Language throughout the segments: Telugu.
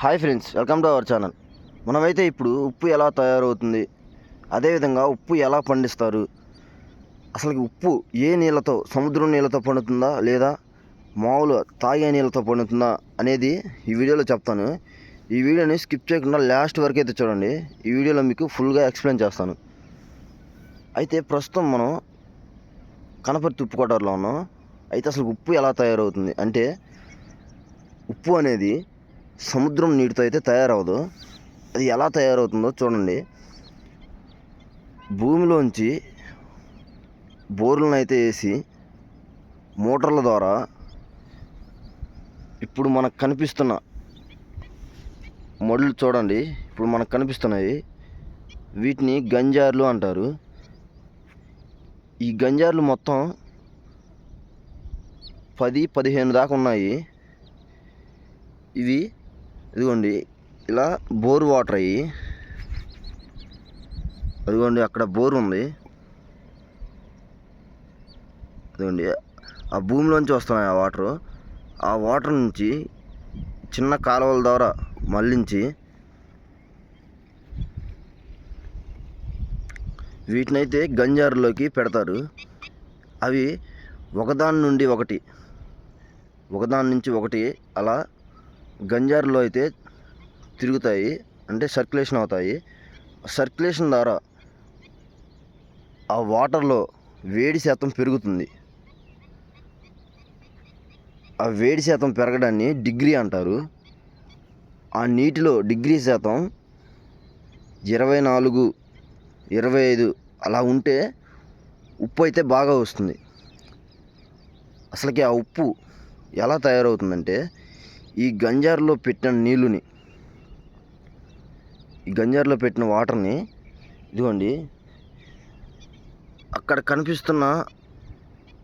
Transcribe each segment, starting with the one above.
Hi friends welcome to our channel. మనమైతే ఇప్పుడు ఉప్పు ఎలా తయారవుతుంది అదేవిధంగా ఉప్పు ఎలా పండిస్తారు అసలు ఉప్పు ఏ నీళ్ళతో సముద్రం నీళ్ళతో పండుతుందా లేదా మామూలు తాగే నీళ్ళతో పండుతుందా అనేది ఈ వీడియోలో చెప్తాను. ఈ వీడియోని స్కిప్ చేయకుండా లాస్ట్ వరకు అయితే చూడండి. ఈ వీడియోలో మీకు ఫుల్గా ఎక్స్ప్లెయిన్ చేస్తాను. అయితే ప్రస్తుతం మనం కనపర్తి ఉప్పు కొట్టారులో ఉన్నాం. అయితే అసలు ఉప్పు ఎలా తయారవుతుంది అంటే ఉప్పు అనేది సముద్రం నీటితో అయితే తయారవదు అది ఎలా తయారవుతుందో చూడండి. భూమిలోంచి బోర్లను అయితే వేసి మోటార్ల ద్వారా ఇప్పుడు మనకు కనిపిస్తున్న మడులు చూడండి. ఇప్పుడు మనకు కనిపిస్తున్నాయి వీటిని గంజార్లు అంటారు. ఈ గంజార్లు మొత్తం పది పదిహేను దాకా ఉన్నాయి. ఇవి ఇదిగోండి ఇలా బోర్ వాటర్ అయ్యి అదిగోండి అక్కడ బోర్ ఉంది. అదిగోండి ఆ భూమిలోంచి వస్తున్నాయి ఆ వాటర్. ఆ వాటర్ నుంచి చిన్న కాలువల ద్వారా మళ్ళించి వీటినైతే గంజారులోకి పెడతారు. అవి ఒకదాని నుండి ఒకటి ఒకదాని నుంచి ఒకటి అలా గంజారులో అయితే తిరుగుతాయి అంటే సర్క్యులేషన్ అవుతాయి. సర్క్యులేషన్ ద్వారా ఆ వాటర్లో వేడి శాతం పెరుగుతుంది. ఆ వేడి శాతం పెరగడాన్ని డిగ్రీ అంటారు. ఆ నీటిలో డిగ్రీ శాతం ఇరవై నాలుగు ఇరవై ఐదు అలా ఉంటే ఉప్పు అయితే బాగా వస్తుంది. అసలుకి ఆ ఉప్పు ఎలా తయారవుతుందంటే ఈ గంజారులో పెట్టిన నీళ్ళుని ఈ గంజారులో పెట్టిన వాటర్ని ఇదిగోండి అక్కడ కనిపిస్తున్న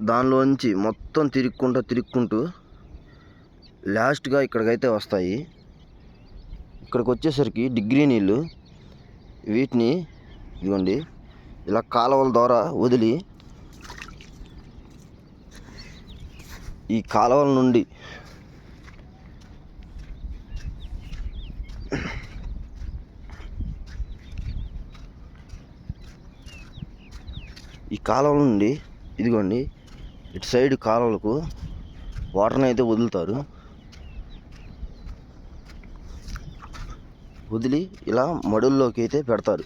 దానిలోంచి మొత్తం తిరుక్కుంటూ తిరుక్కుంటూ లాస్ట్గా ఇక్కడికైతే వస్తాయి. ఇక్కడికి వచ్చేసరికి డిగ్రీ నీళ్ళు వీటిని ఇదిగోండి ఇలా కాలువల ద్వారా వదిలి ఈ కాలువల నుండి ఈ కాలువల నుండి ఇదిగోండి ఇటు సైడ్ కాలువలకు వాటర్ని అయితే వదులుతారు. వదిలి ఇలా మడుల్లోకి అయితే పెడతారు.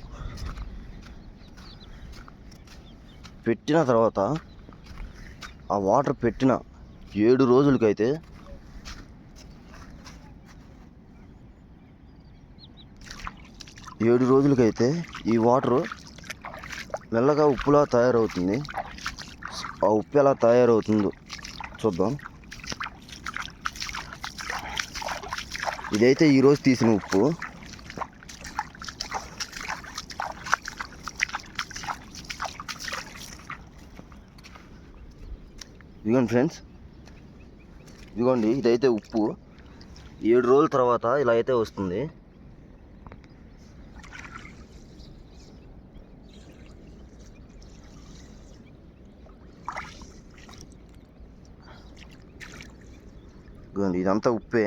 పెట్టిన తర్వాత ఆ వాటర్ పెట్టిన ఏడు రోజులకైతే ఏడు రోజులకైతే ఈ వాటరు మెల్లగా ఉప్పులా తయారవుతుంది. ఆ ఉప్పు ఎలా తయారవుతుందో చూద్దాం. ఇదైతే ఈరోజు తీసిన ఉప్పు. ఇదిగోండి ఫ్రెండ్స్. ఇదిగోండి ఇదైతే ఉప్పు. ఏడు రోజుల తర్వాత ఇలా అయితే వస్తుంది. ఇదంతా ఉప్పే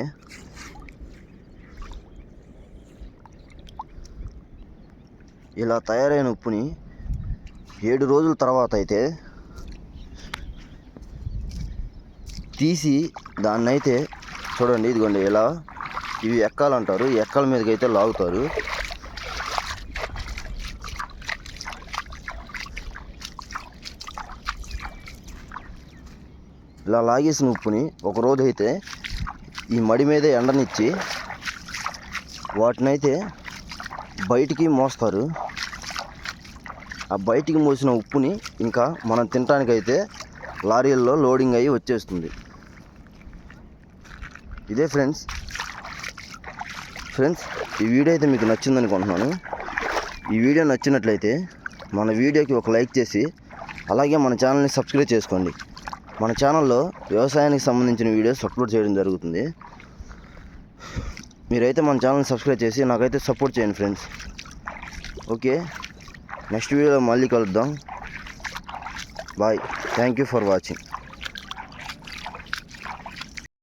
ఇలా తయారైన ఉప్పుని ఏడు రోజుల తర్వాత అయితే తీసి దాన్నైతే చూడండి ఇదిగోండి ఇలా ఇవి ఎక్కాలంటారు. ఎక్కల మీదకి అయితే లాగుతారు. ఇలా లాగేసిన ఉప్పుని ఒక రోజు అయితే ఈ మడి మీద ఎండనిచ్చి వాటినైతే బయటికి మోస్తారు. ఆ బయటికి మోసిన ఉప్పుని ఇంకా మనం తినటానికైతే లారీల్లో లోడింగ్ అయ్యి వచ్చేస్తుంది. ఇదే ఫ్రెండ్స్. ఫ్రెండ్స్ ఈ వీడియో అయితే మీకు నచ్చింది అనుకుంటున్నాను ఈ వీడియో నచ్చినట్లయితే మన వీడియోకి ఒక లైక్ చేసి అలాగే మన ఛానల్ని సబ్స్క్రైబ్ చేసుకోండి. మన ఛానల్లో వ్యవసాయానికి సంబంధించిన వీడియోస్ అప్లోడ్ చేయడం జరుగుతుంది. మీరైతే మన ఛానల్ని సబ్స్క్రైబ్ చేసి నాకైతే సపోర్ట్ చేయండి ఫ్రెండ్స్. ఓకే నెక్స్ట్ వీడియోలో మళ్ళీ కలుద్దాం. Bye. Thank you for watching.